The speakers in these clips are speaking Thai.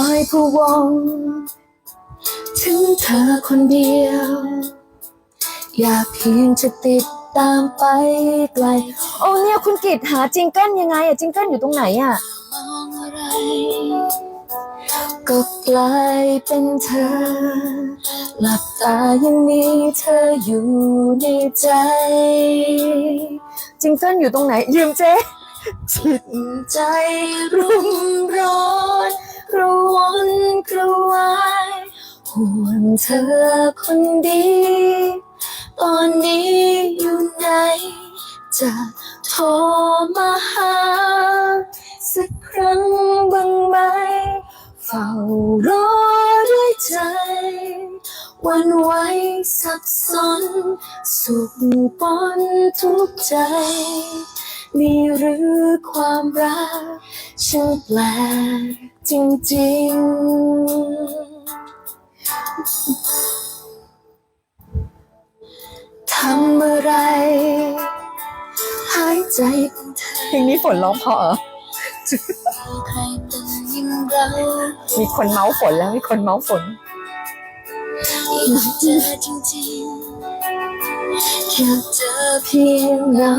อยพะวง ถึงเธอคนเดียว อย่าเพียงจะติดตามไปไกล โอ้เนี่ยคุณกิตหาจิงเกิลยังไงอะจิงเกิลอยู่ตรงไหนอะมองอะไรก็กลายเป็นเธอ หลับตายังมีเธออยู่ในใจ จิงเกิลอยู่ตรงไหน ยืมเจ๊จิตใจรุ่มร้อน กระวนกระวายห่วงเธอคนดี ตอนนี้อยู่ไหน จะโทรมาหา สักครั้งบ้างไหม เฝ้ารอด้วยใจ วันไหว้สับสน สุขปนทุกข์ใจมีหรือความรักช่างแปลก จริงๆ ทำอะไร หายใจเป็นเธอเพลงนี้ฝนร้องเพราะเหรอใครเป็นอย่างเรามีคนเมาส์ฝนแล้วมีคนเมาส์ฝนอยากเจอจริงแค่เจอเพียงเงา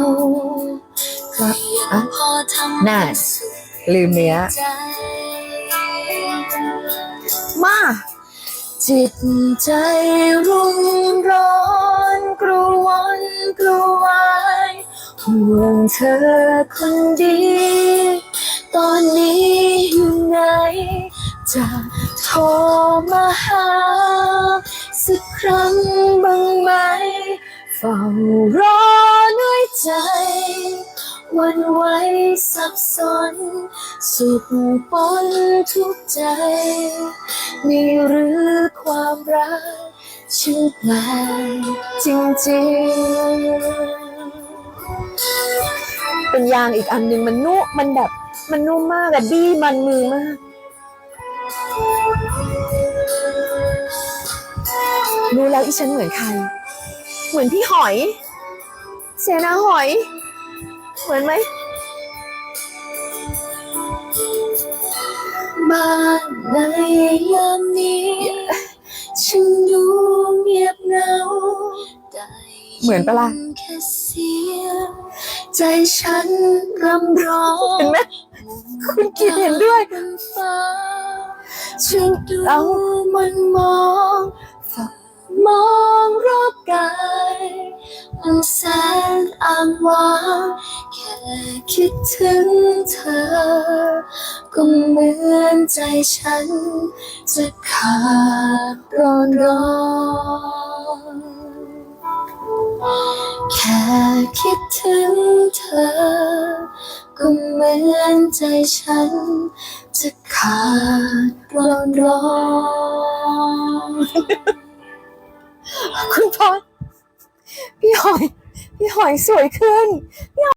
ก็ๆยังอะพอทำน่าให้สุขลืมเนื้อใจ มา จิตใจรุ่มร้อนกระวนกระวายห่วงเธอคนดี ตอนนี้อยู่ไหนจะโทรมาหา สักครั้งบ้างไหม เฝ้ารอ วันไว้สับสน สุขปนทุกใจมีหรือความรักช่างแปลจริงๆ เป็นยางอีกอันหนึ่งมันนุ่มมันแบบ มันนุ่มมากอะบี้มันมือมาก รู้แล้วอีฉันเหมือนใคร เหมือนพี่หอย เสนาหอย เหมือนไหมบ้านในยามนี้ ฉันดูเงียบเหงาได้เหมือนปะล่ะ ยิแค่เสียงใจฉันรำร้องเห็นไหมคุณกิตเห็นด้วย บนฟ้าฉันดูเอ้า มันมองฝักมองรอบกาย มันแสนอ้างว้างแค่คิดถึงเธอ ก็เหมือนใจฉัน จะขาดร้อนร้อนแค่คิดถึงเธอ ก็เหมือนใจฉัน จะขาดร้อนร้อน หอย พี่หอยสวยขึ้น